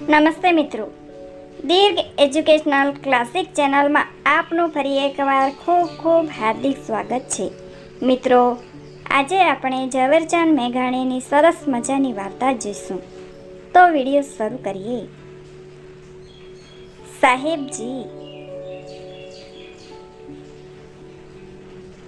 નમસ્તે મિત્રો. દીર્ઘ educational classic ચેનલમાં આપનું ફરી એકવાર ખૂબ ખૂબ હાર્દિક સ્વાગત છે. મિત્રો, આજે આપણે ઝવેરચંદ મેઘાણીની સરસ મજાની વાર્તા જોઈશું. તો વીડિયો શરૂ કરીએ. સાહેબજી,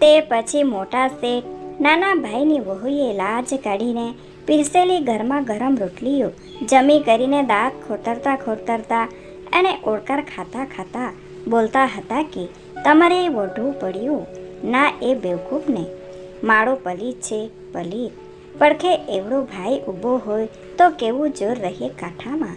તે પછી મોટા શેઠ નાના ભાઈની વહુએ લાજ કાઢીને પીરસેલી ગરમા ગરમ રોટલીઓ જમી કરીને દાંત ખોતરતા ખોતરતા અને ઓળકાર ખાતા ખાતા બોલતા હતા કે, તમારે એ વઢવું પડ્યું? ના, એ બેવકૂફને. માળો પલીત છે પલીત પડખે એવડો ભાઈ ઊભો હોય તો કેવું જોર રહે કાંઠામાં?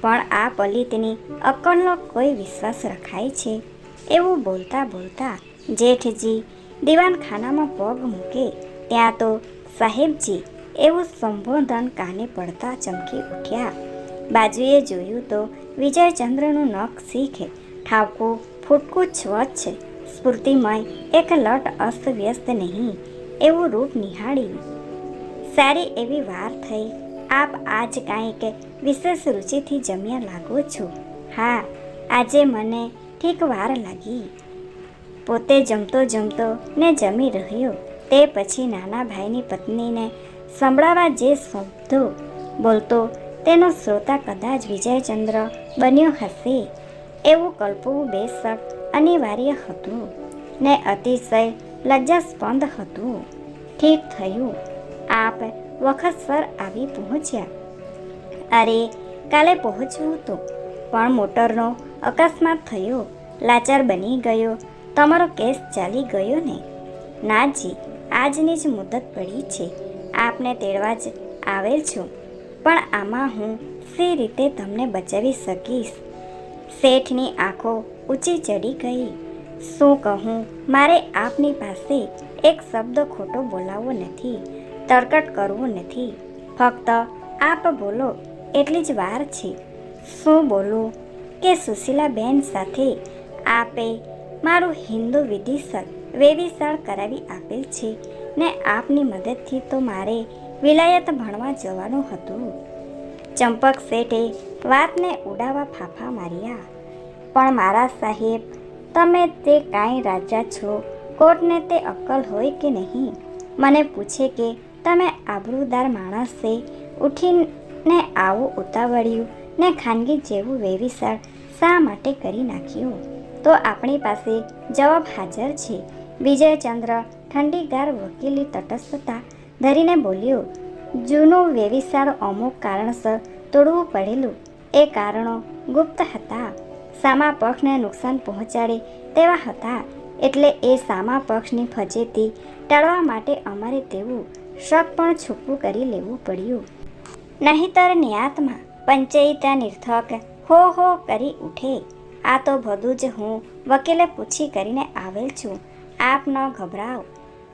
પણ આ પલિતની અકલનો કોઈ વિશ્વાસ રખાય છે? એવું બોલતા બોલતા જેઠજી દીવાનખાનામાં પગ મૂકે. ત્યાં તો સાહેબજી એવું સંબોધન કાને પડતા ચમકી ઉઠ્યા. બાજુએ જોયું તો વિજયચંદ્રનું નખ શીખે. ઠાવકું, ફૂટકું સ્વચ્છ સ્ફૂર્તિમય એક લટ અસ્તવ્યસ્ત નહીં. એવું રૂપ નિહાળ્યું સારી એવી વાર થઈ. આપ આજ કાંઈક વિશેષ રુચિથી જમ્યા લાગો છો. હા, આજે મને ઠીક વાર લાગી. પોતે જમતો જમતો ને જમી રહ્યો. તે પછી નાના ભાઈની પત્નીને સંભળાવા જે શબ્દો બોલતો, તેનો શ્રોતા કદાચ વિજયચંદ્ર બન્યો હશે એવું કલ્પવું બેશક અનિવાર્ય હતું ને અતિશય લજ્જાસ્પંદ હતું. ઠીક થયું. આપ વખતસર આવી પહોંચ્યા. અરે, કાલે પહોંચવું હતું પણ મોટરનો અકસ્માત થયો, લાચાર બની ગયો, તમારો કેસ ચાલી ગયો ને. નાજી, આજની જ મુદત પડી છે. આપને તેડવા જ આવેલ છું. પણ આમાં હું સી રીતે તમને બચાવી શકીશ? શેઠની આંખો ઊંચી ચડી ગઈ. શું કહું, મારે આપની પાસે એક શબ્દ ખોટો બોલાવવો નથી, તરકટ કરવું નથી. ફક્ત આપ બોલો એટલી જ વાર છે. શું બોલું કે સુશીલાબેન સાથે આપે મારું હિન્દુ વિધિસર વેવિશાળ કરાવી આપેલ છે? ને આપની મદદથી તો મારે વિલાયત ભણવા જવાનું હતું. ચંપક શેઠે વાતને ઉડાવવા ફાફા માર્યા. પણ મારા સાહેબ, તમે તે કાંઈ રાજા છો? કોર્ટને તે અક્કલ હોય કે નહીં? મને પૂછે કે તમે આબરૂદાર માણસે ઉઠીને આવું ઉતાવળ્યું ને ખાનગી જેવું વેવિશાળ શા માટે કરી નાખ્યું? તો આપણી પાસે જવાબ હાજર છે. વિજયચંદ્ર ઠંડીગાર વકીલી તટસ્થતા ધરીને બોલ્યો, જૂનું વેવિશાળ અમુક કારણસર તોડવું પડેલું. એ કારણો ગુપ્ત હતા. સામા પક્ષને નુકસાન પહોંચાડે તેવા હતા. એટલે એ સામા પક્ષની ફજેતી ટાળવા માટે અમારે તેવું શક પણ છૂપું કરી લેવું પડ્યું. નહીતર નિયાતમાં પંચયિતા નિર્થક હો હો કરી ઉઠે. આ તો બધું જ હું વકીલે પૂછી કરીને આવેલ છું. આપ ન ગભરાવ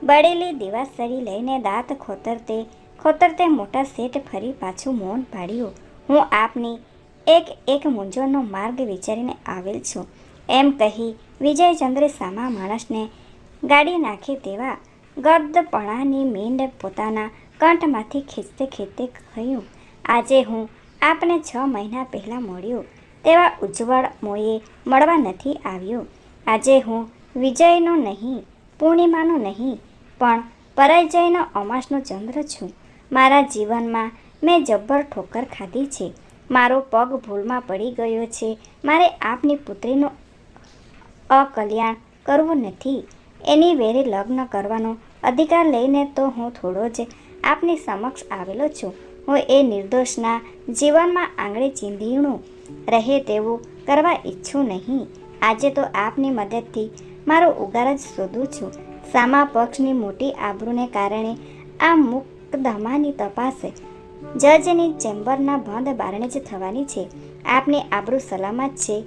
બળેલી દિવાસરી લઈને દાંત ખોતરતે ખોતરતે મોટા શેઠ ફરી પાછું મૌન પાડ્યું. હું આપની એક એક મૂંઝવણનો માર્ગ વિચારીને આવેલ છું. એમ કહી વિજયચંદ્રે સામા માણસને ગાડી નાખી તેવા ગદપણાની મીંડ પોતાના કંઠમાંથી ખેંચતે ખેંચતે કહ્યું, આજે હું આપને છ મહિના પહેલાં મળ્યો. તેવા ઉજ્જવળ મોએ મળવા નથી આવ્યો. આજે હું વિજયનો નહીં, પૂર્ણિમાનો નહીં પણ પરાજયનો અમાસનો ચંદ્ર છું. મારા જીવનમાં મેં જબ્બર ઠોકર ખાધી છે. મારો પગ ભૂલમાં પડી ગયો છે. મારે આપની પુત્રીનું અકલ્યાણ કરવું નથી. એની વેરે લગ્ન કરવાનો અધિકાર લઈને તો હું થોડો જ આપની સમક્ષ આવેલો છું. હું એ નિર્દોષના જીવનમાં આંગળી ચીંધીણું રહે તેવું કરવા ઈચ્છું નહીં. આજે તો આપની મદદથી મારો ઉગાર જ શોધું છું. સામા પક્ષની મોટી આબરૂને કારણે આ મુકદમાની તપાસ. જજની ચેમ્બરના બંધ બારણે જ થવાની છે. આપની આબરૂ સલામત છે.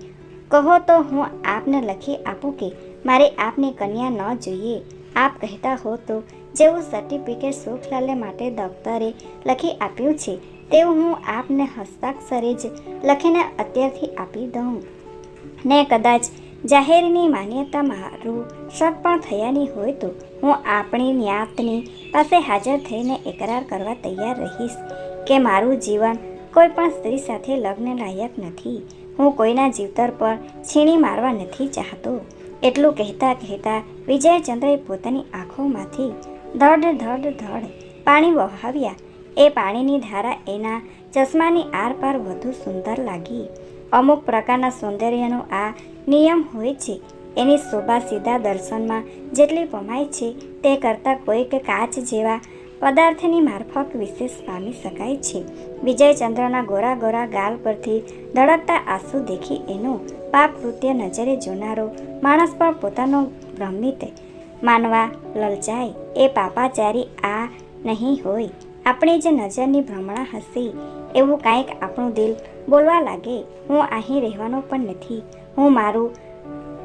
કહો તો હું આપને લખી આપું કે મારે આપની કન્યા ન જોઈએ. આપ કહેતા હો તો જેવું સર્ટિફિકેટ સુખલાલે માટે દફતરે લખી આપ્યું છે, તેવું હું આપને હસ્તાક્ષરે જ લખીને અત્યારથી આપી દઉં. ને કદાચ જાહેરની માન્યતા મારું શક પણ થયાની હોય તો હું આપણી ન્યાતની પાસે હાજર થઈને એકરાર કરવા તૈયાર રહીશ કે મારું જીવન કોઈ પણ સ્ત્રી સાથે લગ્ન લાયક નથી. હું કોઈના જીવતર પર છીણી મારવા નથી ચાહતો. એટલું કહેતા કહેતા વિજયચંદ્રએ પોતાની આંખોમાંથી ધડ ધડ ધડ પાણી વહાવ્યા. એ પાણીની ધારા એના ચશ્માની આરપાર વધુ સુંદર લાગી. અમુક પ્રકારના સૌંદર્યનો આ નિયમ હોય છે. એની શોભા સીધા દર્શનમાં જેટલી પમાય છે, તે કરતાં કોઈક કાચ જેવા પદાર્થની મારફક વિશેષ પામી શકાય છે. વિજયચંદ્રના ગોરા ગોરા ગાલ પરથી ધડકતા આંસુ દેખી એનો પાપ કૃત્ય નજરે જોનારો માણસ પણ પોતાનો ભ્રમિત માનવા લલચાય. એ પાપાચારી આ નહીં હોય. આપણી જે નજરની ભ્રમણા હશે. એવું કાંઈક આપણું દિલ બોલવા લાગે. હું અહીં રહેવાનો પણ નથી. હું મારું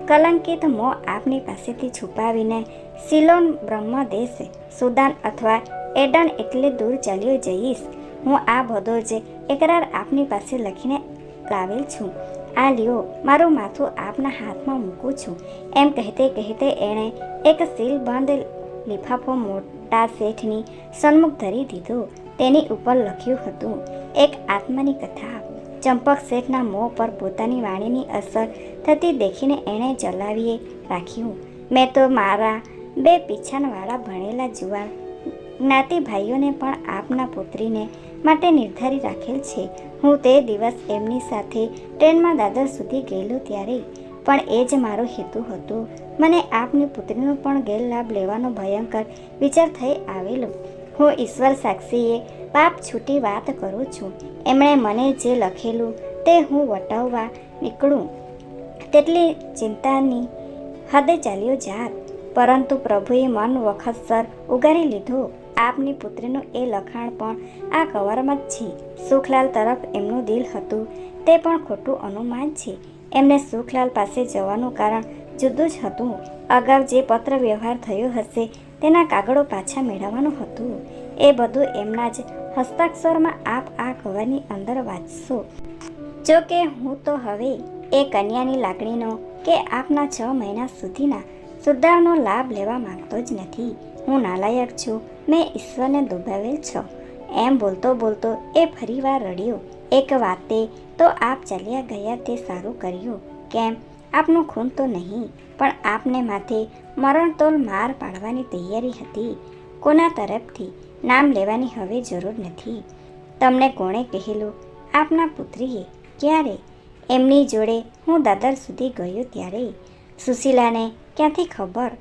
કલંકિત મોં આપની પાસેથી છુપાવીને સિલોન બ્રહ્મદેશ, સુદાન અથવા એડન એટલે દૂર ચાલ્યો જઈશ. હું આ બધો જ એકરાર આપની પાસે લખીને લાવેલ છું. આ લ્યો, મારું માથું આપના હાથમાં મૂકું છું. એમ કહેતે કહેતે એણે એક સીલબંધ લિફાફો મોટા શેઠની સન્મુખ ધરી દીધો. તેની ઉપર લખ્યું હતું એક આત્માની કથા. ચંપક શેઠના મોં પર પોતાની વાણીની અસર થતી દેખીને એણે ચલાવીએ રાખ્યું. મેં તો મારા બે પીછાનવાળા ભણેલા જુવાન. જ્ઞાતિ ભાઈઓને પણ આપના પુત્રીને માટે નિર્ધારી રાખેલ છે. હું તે દિવસ એમની સાથે ટ્રેનમાં દાદર સુધી ગયેલો ત્યારે. પણ એ જ મારો હેતુ હતો. મને આપની પુત્રીનો પણ ગેરલાભ લેવાનો ભયંકર વિચાર થઈ આવેલો. હું ઈશ્વર સાક્ષીએ પાપ છૂટી વાત કરું છું. એમણે મને જે લખેલું તે હું વટાવવા નીકળું. તેટલી ચિંતાની હદે ચાલ્યો જાત. પરંતુ પ્રભુએ મન વખતસર ઉગારી લીધો. આપની પુત્રીનું એ લખાણ પણ આ કવરમાં જ છે. સુખલાલ તરફ એમનું દિલ હતું. તે પણ ખોટું અનુમાન છે. એમને સુખલાલ પાસે જવાનું કારણ જુદું જ હતું. અગાઉ જે પત્ર વ્યવહાર થયો હશે, તેના કાગળો પાછા મેળવવાનું હતું. એ બધું એમના જ. હસ્તાક્ષરમાં આપ આ કવરની અંદર વાંચશો. જો કે હું તો હવે એ કન્યાની લાગણીનો કે આપના છ મહિના સુધીના સુધારનો લાભ લેવા માંગતો જ નથી. હું નાલાયક છું. મેં ઈશ્વરને દુભાવેલ છો. એમ બોલતો બોલતો એ ફરીવાર રડ્યો. એક વાતે તો આપ ચાલ્યા ગયા તે સારું કર્યું. કેમ? આપનું ખૂન તો નહીં, પણ આપને માથે મરણતોલ માર પાડવાની તૈયારી હતી. કોના તરફથી? નામ લેવાની હવે જરૂર નથી. તમને કોણે કહેલું? આપના પુત્રીએ. ક્યારે? એમની જોડે હું દાદર સુધી ગયો ત્યારે. સુશીલાને ક્યાંથી ખબર?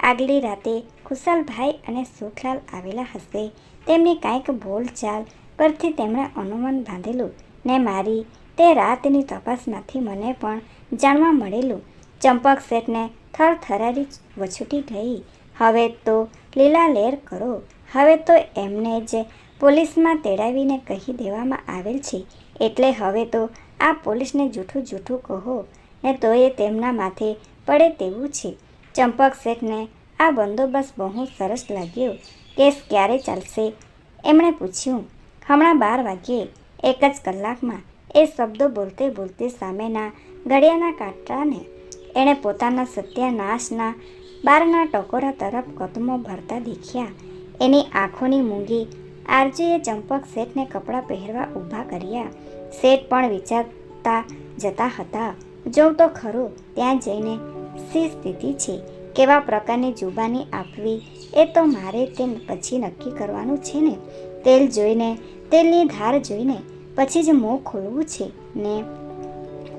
આગલી રાતે કુશલભાઈ અને સુખલાલ આવેલા હશે. તેમની કાંઈક બોલચાલ પરથી તેમણે અનુમાન બાંધેલું. ને મારી તે રાતની તપાસમાંથી મને પણ જાણવા મળેલું. ચંપક શેઠને થરથરારી વછૂટી ગઈ. હવે તો લીલા લેર કરો. હવે તો એમને જ પોલીસમાં તેડાવીને કહી દેવામાં આવેલ છે, એટલે હવે તો આ પોલીસને જૂઠું જૂઠું કહો, ને તો એ તેમના માથે પડે તેવું છે. ચંપક શેઠને આ બંદોબસ્ત બહુ સરસ લાગ્યો. કેસ ક્યારે ચાલશે? એમણે પૂછ્યું. હમણાં બાર વાગ્યે, એક જ કલાકમાં, એ શબ્દો બોલતે બોલતે સામેના ઘડિયાના કાંટાને એણે પોતાના સત્યાનાશના બારના ટકોરા તરફ કદમો ભરતા દેખ્યા. એની આંખોની મૂંગી. આરજીએ ચંપક શેઠને કપડાં પહેરવા ઊભા કર્યા. શેઠ પણ વિચારતા જતા હતા. જોઉં તો ખરું, ત્યાં જઈને શી સ્થિતિ છે? કેવા પ્રકારની જુબાની આપવી? એ તો મારે તે પછી નક્કી કરવાનું છે ને? તેલ જોઈને, તેલની ધાર જોઈને પછી જ મોં ખોલવું છે ને?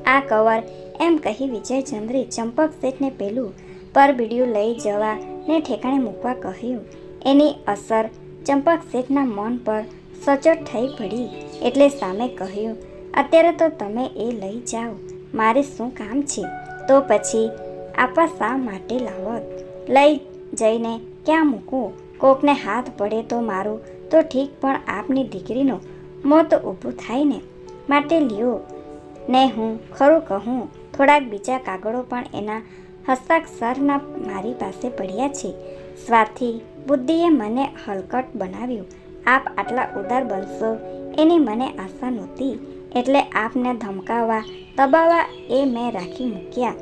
આ કવર એમ કહી વિજયચંદ્રે ચંપક શેઠને પેલું પરબીડિયું લઈ જવા ને ઠેકાણે મૂકવા કહ્યું. એની અસર ચંપક શેઠના મન પર સચોટ થઈ પડી એટલે સામે કહ્યું, અત્યારે તો તમે એ લઈ જાઓ. મારે શું કામ છે? તો પછી આપા શા માટે લાવત? લઈ જઈને ક્યાં મૂકું કોકને હાથ પડે તો મારું. તો ઠીક, પણ આપની દીકરીનો મોત ઊભું થાય ને. માટે લ્યો. ને હું ખરું કહું, થોડાક બીજા કાગળો પણ એના હસ્તાક્ષરના મારી પાસે પડ્યા છે. સ્વાર્થી બુદ્ધિએ મને હલકટ બનાવ્યું. આપ આટલા ઉદાર બનશો. એની મને આશા નહોતી. એટલે આપને ધમકાવવા, દબાવવા એ મેં રાખી મૂક્યા.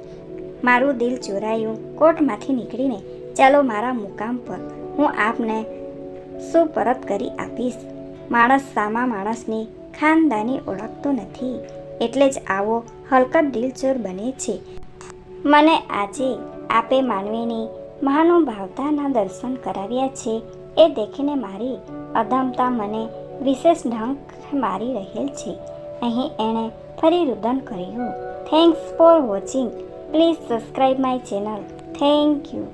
મારું દિલ ચોરાયું, કોર્ટમાંથી નીકળીને. ચાલો મારા મુકામ પર. હું આપને સુપરત કરી આપીશ. માણસ સામા માણસની ખાનદાની ઓળખતો નથી. એટલે જ આવો હલકત દિલચોર બને છે. મને આજે આપે માનવીની મહાનુભાવતાના દર્શન કરાવ્યા છે, એ દેખીને મારી અદમતા મને વિશેષ ઢંક મારી રહેલ છે. અહીં એણે ફરી રુદન કર્યું. Thanks for watching please subscribe my channel thank you